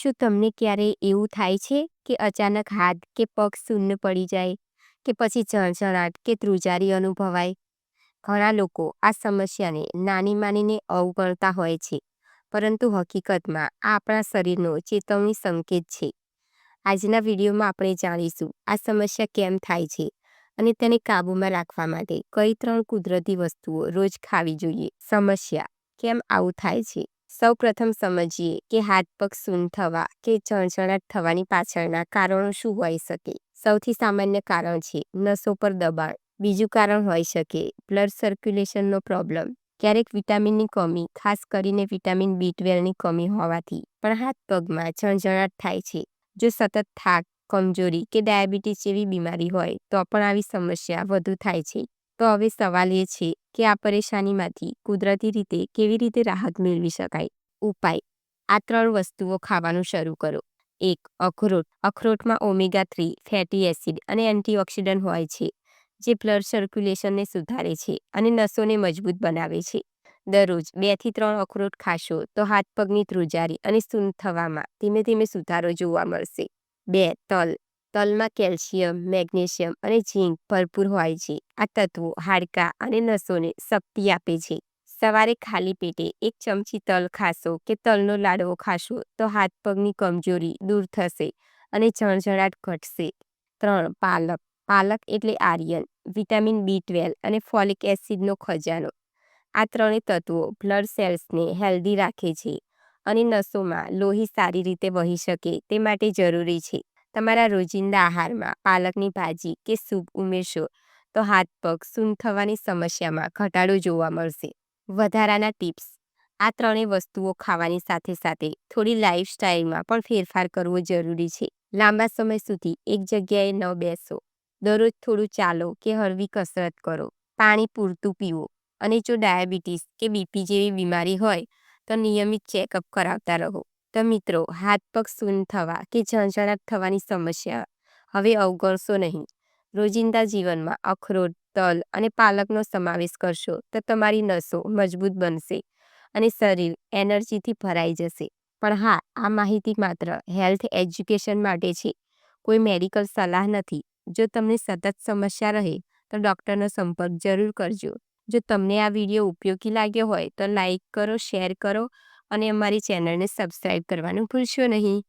શું તમને ક્યારેય એવું થાય છે કે અચાનક હાથ કે પગ શૂન્ય પડી જાય? કે પછી ઝણઝણાટ કે ધ્રુજારી અનુભવાય? ઘણા લોકો આ સમસ્યાને નાની માનીને અવગણતા હોય છે, પરંતુ હકીકતમાં આ આપણા શરીરનો ચેતવણી સંકેત છે. આજના વિડીયોમાં આપણે જાણીશું આ સમસ્યા કેમ થાય છે અને તેને કાબૂમાં રાખવા માટે કઈ ત્રણ કુદરતી વસ્તુઓ રોજ ખાવી જોઈએ? સમસ્યા, કેમ આવું થાય છે? સૌ પ્રથમ સમજીએ કે હાથ પગ સૂન થવા કે ઝણઝણાટ થવાની પાછળના કારણો શું હોઈ શકે. સૌથી સામાન્ય કારણ છે નસો પર દબાણ. બીજું કારણ હોઈ શકે બ્લડ સર્ક્યુલેશનનો પ્રોબ્લેમ. ક્યારેક વિટામિનની કમી, ખાસ કરીને વિટામિન બી ટ્વેલ્વની કમી હોવાથી. પણ હાથ પગમાં ઝણઝણાટ થાય છે. જો સતત થાક, કમજોરી કે ડાયાબિટીસ જેવી બીમારી હોય તો પણ આવી સમસ્યા વધુ થાય છે. તો હવે સવાલ એ છે કે આ પરેશાનીમાંથી કુદરતી રીતે કેવી રીતે રાહત મેળવી શકાય? ઉપાય. આ ત્રણ વસ્તુઓ ખાવાનું શરૂ કરો. એક, અખરોટ. અખરોટમાં ઓમેગા થ્રી ફેટી એસિડ અને એન્ટીઓક્સિડન્ટ હોય છે, જે બ્લડ સર્ક્યુલેશનને સુધારે છે અને નસોને મજબૂત બનાવે છે. દરરોજ બેથી ત્રણ અખરોટ ખાશો તો હાથ પગની ધ્રુજારી અને સૂન થવામાં ધીમે ધીમે સુધારો જોવા મળશે. બે, તલ. તલમાં કેલ્શિયમ, મેગ્નેશિયમ અને ઝીંક ભરપૂર હોય છે. આ તત્વો હાડકાં અને નસોને શક્તિ આપે છે. સવારે ખાલી પેટે એક ચમચી તલ ખાશો કે તલનો લાડવો ખાશો તો હાથ પગની કમજોરી દૂર થશે અને ઝણઝણાટ ઘટશે. ત્રણ, પાલક. પાલક એટલે આર્યન, વિટામિન બી ટ્વેલ્વ અને ફોલિક એસિડનો ખજાનો. આ ત્રણેય તત્વો બ્લડ સેલ્સને હેલ્ધી રાખે છે અને નસોમાં લોહી સારી રીતે વહી શકે તે માટે જરૂરી છે. તમારા રોજિંદા આહારમાં પાલકની ભાજી કે સૂપ ઉમેરશો, તો હાથ પગ સૂન થવાની સમસ્યામાં ઘટાડો જોવા મળશે. વધારાના ટિપ્સ. આ ત્રણેય વસ્તુઓ ખાવાની સાથે સાથે થોડી લાઇફસ્ટાઇલમાં પણ ફેરફાર કરવો જરૂરી છે. લાંબા સમય સુધી એક જગ્યાએ ન બેસો. દરરોજ થોડું ચાલો કે હળવી કસરત કરો. પાણી પૂરતું પીવો. અને જો ડાયાબિટીસ કે બીપી જેવી બીમારી હોય, તો નિયમિત ચેકઅપ કરાવતા રહો. તો મિત્રો, હાથ પગ સૂન થવા કે ઝણઝણાટ થવાની સમસ્યા હવે અવગણશો નહીં. રોજિંદા જીવનમાં અખરોટ, તલ અને પાલકનો સમાવેશ કરશો તો તમારી નસો મજબૂત બનશે અને શરીર એનર્જીથી ભરાઈ જશે. પણ હા, આ માહિતી માત્ર હેલ્થ એજ્યુકેશન માટે છે. કોઈ મેડિકલ સલાહ નથી. જો તમને સતત સમસ્યા રહે તો ડૉક્ટરનો સંપર્ક જરૂર કરજો. જો તમને આ વીડિયો ઉપયોગી લાગ્યો હોય તો લાઇક કરો, શેર કરો અને અમારી ચેનલને સબસ્ક્રાઈબ કરવાનું ભૂલશો નહીં.